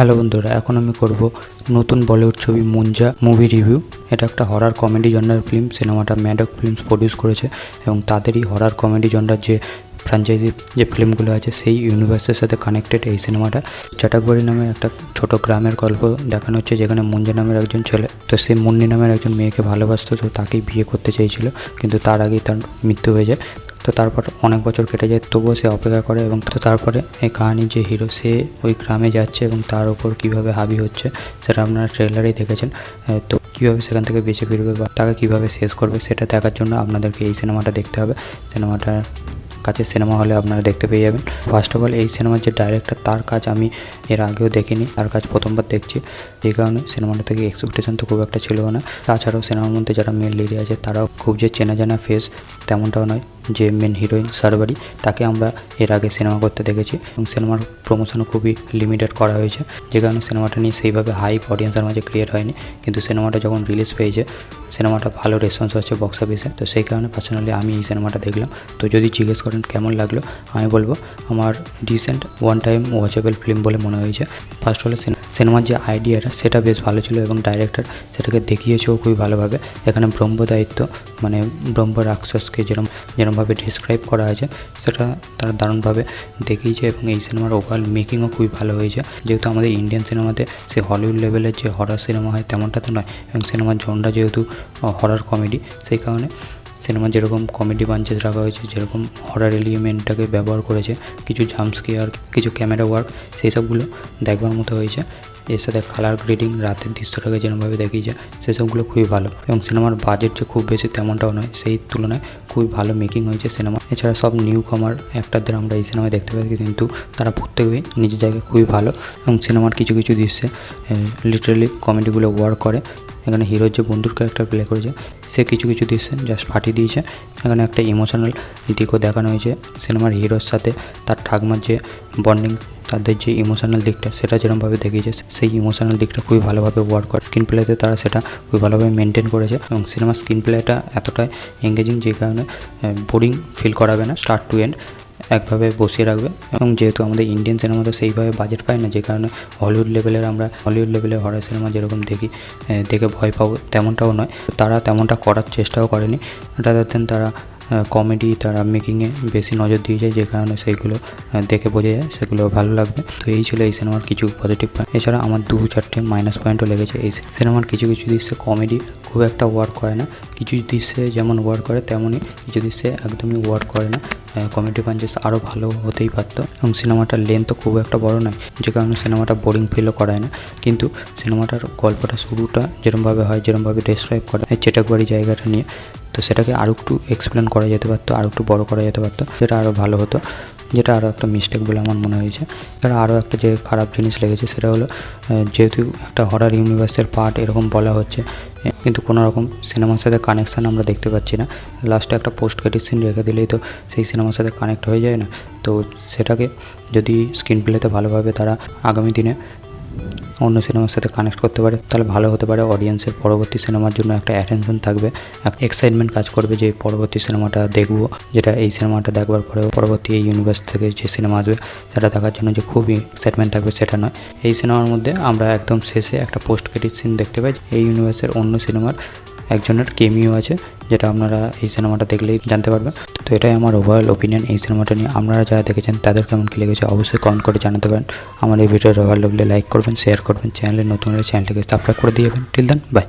Hello বন্ধুরা, এখন আমি করব নতুন বলিউড ছবি মুঞ্জা মুভি রিভিউ। এটা একটা হরার কমেডি জন্ডার ফিল্ম সিনেমাটা ম্যাডক ফিল্মস প্রডিউস করেছে এবং তাদেরই হরার কমেডি জন্ডার যে ফ্র্যাঞ্চাইজি যে ফিল্মগুলো আছে, সেই ইউনিভার্সের সাথে কানেক্টেড এই সিনেমাটা চাটাকবাড়ি নামের একটা ছোট গ্রামের গল্প দেখানো হচ্ছে, যেখানে মুঞ্জা নামের একজন ছেলে, তো সে মুন্নি নামের একজন মেয়েকে ভালোবাসতো, তো তাকেই বিয়ে করতে চেয়েছিল, কিন্তু তার আগেই তার মৃত্যু হয়ে যায়। তো তারপর অনেক বছর কেটে যায়, তবুও সে অপেক্ষা করে এবং তো তারপরে এই কাহানির যে হিরো, সে ওই গ্রামে যাচ্ছে এবং তার ওপর কীভাবে হাবি হচ্ছে সেটা আপনারা ট্রেলারেই দেখেছেন। তো কীভাবে সেখান থেকে বেঁচে ফিরবে বা তাকে কীভাবে শেষ করবে সেটা দেখার জন্য আপনাদেরকে এই সিনেমাটা দেখতে হবে। সিনেমাটা কাছে সিনেমা হলে আপনারা দেখতে পেয়ে যাবেন। ফার্স্ট অফ অল এই সিনেমার যে ডাইরেক্টর তার কাজ আমি এর আগেও দেখিনি, তার কাজ প্রথমবার দেখছি। এই কারণে সিনেমাটা থেকে এক্সপেকটেশন তো খুব একটা ছিল না। তাছাড়াও সিনেমার মধ্যে যারা মেন লিডে আছে, তারাও খুব যে চেনা জানা ফেস তেমনটাও নয়। যে মেন হিরোইন সারবারি তাকে আমরা এর আগে সিনেমা করতে দেখেছি এবং সিনেমার প্রমোশনও খুবই লিমিটেড করা হয়েছে। যে কারণে সিনেমাটা নিয়ে সেইভাবে হাইপ অডিয়েন্সের মাঝে ক্রিয়েট হয়নি। কিন্তু সিনেমাটা যখন রিলিজ পেয়েছে সিনেমাটা ভালো রেসপন্স হচ্ছে বক্স অফিসে তো সেই কারণে পার্সোনালি আমি এই সিনেমাটা দেখলাম। তো যদি জিজ্ঞেস করেন কেমন লাগল, আমি বলব, আমার decent one time watchable film বলে মনে হয়েছে। ফার্স্ট হলো সিনেমার যে আইডিয়াটা, সেটা বেশ ভালো ছিল এবং ডাইরেক্টর সেটাকে দেখিয়েছেও খুবই ভালোভাবে। এখানে ব্রহ্ম দায়িত্ব মানে ব্রহ্ম রাক্ষসকে যেরকম যেরকমভাবে ডিসক্রাইব করা আছে সেটা তারা দারুণভাবে দেখিয়েছে এবং এই সিনেমার ওভারঅল মেকিংও খুবই ভালো হয়েছে। যেহেতু আমাদের ইন্ডিয়ান সিনেমাতে সে হলিউড লেভেলের যে হরার সিনেমা হয়, তেমনটা তো নয় এবং সিনেমার জনরা যেহেতু হরার কমেডি সেই কারণে সিনেমার যেরকম কমেডি বাঞ্চেস রাখা হয়েছে, যেরকম হরার এলিমেন্টটাকে ব্যবহার করেছে, কিছু জাম্পস্কেয়ার কিছু ক্যামেরা ওয়ার্ক সেই সবগুলো দেখবার মতো হয়েছে। এর সাথে কালার গ্রেডিং রাতের দৃশ্যটাকে যেরকমভাবে দেখিয়েছে সেসবগুলো খুবই ভালো। এবং সিনেমার বাজেট যে খুব বেশি তেমনটাও নয়, সেই তুলনায় খুবই ভালো মেকিং হয়েছে সিনেমা। এছাড়া সব নিউ কামার অ্যাক্টারদের আমরা এই সিনেমায় দেখতে পাচ্ছি কিন্তু তারা প্রত্যেকেই নিজের জায়গায় খুবই ভালো। এবং সিনেমার কিছু কিছু দৃশ্যে লিটারালি কমেডিগুলো ওয়ার্ক করে। এখানে হিরোর যে বন্ধুর ক্যারেক্টার প্লে করেছে, সে কিছু কিছু দৃশ্যে জাস্ট ফাটিয়ে দিয়েছে। এখানে একটা ইমোশনাল দিকও দেখানো হয়েছে। সিনেমার হিরোর সাথে তার ঠাকমার যে বন্ডিং তাদের যে ইমোশনাল দিকটা, সেটা যেরকমভাবে দেখিয়েছে, সেই ইমোশনাল দিকটা খুবই ভালোভাবে ওয়ার্ক করে। স্ক্রিন প্লেতে তারা সেটা খুবই ভালোভাবে মেনটেন করেছে এবং সিনেমার স্ক্রিন প্লেটা এতটাই এঙ্গেজিং যে কারণে বোরিং ফিল করাবে না স্টার্ট টু এন্ড একভাবে বসিয়ে রাখবে। এবং যেহেতু আমাদের ইন্ডিয়ান সিনেমা তো সেইভাবে বাজেট পায় না, যে কারণে হলিউড লেভেলের আমরা হলিউড লেভেলের হরার সিনেমা যেরকম দেখি দেখে ভয় পাবো তেমনটাও নয়। তারা তেমনটা করার চেষ্টাও করেনি। রাদার দেন তারা কমেডি তারা মেকিংয়ে বেশি নজর দিয়েছে, যে কারণে সেইগুলো দেখে বোঝা যায়, সেগুলো ভালো লাগবে। তো এই ছিল এই সিনেমার কিছু পজিটিভ পয়েন্ট এছাড়া আমার দু চারটে মাইনাস পয়েন্টও লেগেছে। এই সিনেমার কিছু কিছু দৃশ্যে কমেডি খুব একটা ওয়ার্ক করে না। কিছু দৃশ্যে যেমন ওয়ার্ক করে, তেমনই কিছু দৃশ্যে একদমই ওয়ার্ক করে না। কমেডি পাঞ্চেস আরও ভালো হতেই পারত। এবং সিনেমাটার লেন্থও খুব একটা বড় নয়, যে কারণে সিনেমাটা বোরিং ফিলও করায় না। কিন্তু সিনেমাটার গল্পটা শুরুটা যেরমভাবে হয়, যেরমভাবে ডেসক্রাইব করা হয় চেটাকবাড়ি জায়গাটা নিয়ে, তো সেটাকে আরও একটু এক্সপ্লেন করা যেতে পারতো আরও একটু বড় করা যেতে পারতো, সেটা আরও ভালো হতো। যেটা আরও একটা মিস্টেক বলে আমার মনে হয়েছে। এছাড়া আরও একটা যে খারাপ জিনিস লেগেছে সেটা হলো যেহেতু একটা হরার ইউনিভার্সের পার্ট এরকম বলা হচ্ছে কিন্তু কোনো রকম সিনেমার সাথে কানেকশান আমরা দেখতে পাচ্ছি না। লাস্টে একটা পোস্ট ক্রেডিট সিন রেখে দিলেই তো সেই সিনেমার সাথে কানেক্ট হয়ে যায় না। তো সেটাকে যদি স্ক্রিন প্লেতে ভালোভাবে তারা আগামী দিনে অন্য সিনেমার সাথে কানেক্ট করতে পারে, তাহলে ভালো হতে পারে। অডিয়েন্সের পরবর্তী সিনেমার জন্য একটা অ্যাটেনশন থাকবে এক্সাইটমেন্ট কাজ করবে যে পরবর্তী সিনেমাটা দেখব, যেটা এই সিনেমাটা দেখবার পরে পরবর্তী এই ইউনিভার্স থেকে যে সিনেমা আসবে, সেটা দেখার জন্য যে খুবই এক্সাইটমেন্ট থাকবে, সেটা নয়। এই সিনেমার মধ্যে আমরা একদম শেষে একটা পোস্ট ক্রেডিট সিন দেখতে পাই এই ইউনিভার্সের অন্য সিনেমার একজনের কেমিও আছে, যেটা আপনারা এই সিনেমাটা দেখলেই জানতে পারবেন। তো এটাই আমার ওভারঅল ওপিনিয়ন এই সিনেমাটা নিয়ে। আপনারা যারা দেখেছেন, তাদের কেমন কী লেগেছে অবশ্যই কমেন্ট করে জানাতে পারেন। আমার এই ভিডিওর ওভার লাগলে লাইক করবেন শেয়ার করবেন চ্যানেলে নতুন হলে চ্যানেলটিকে সাবস্ক্রাইব করে দিয়ে যাবেন। Till then by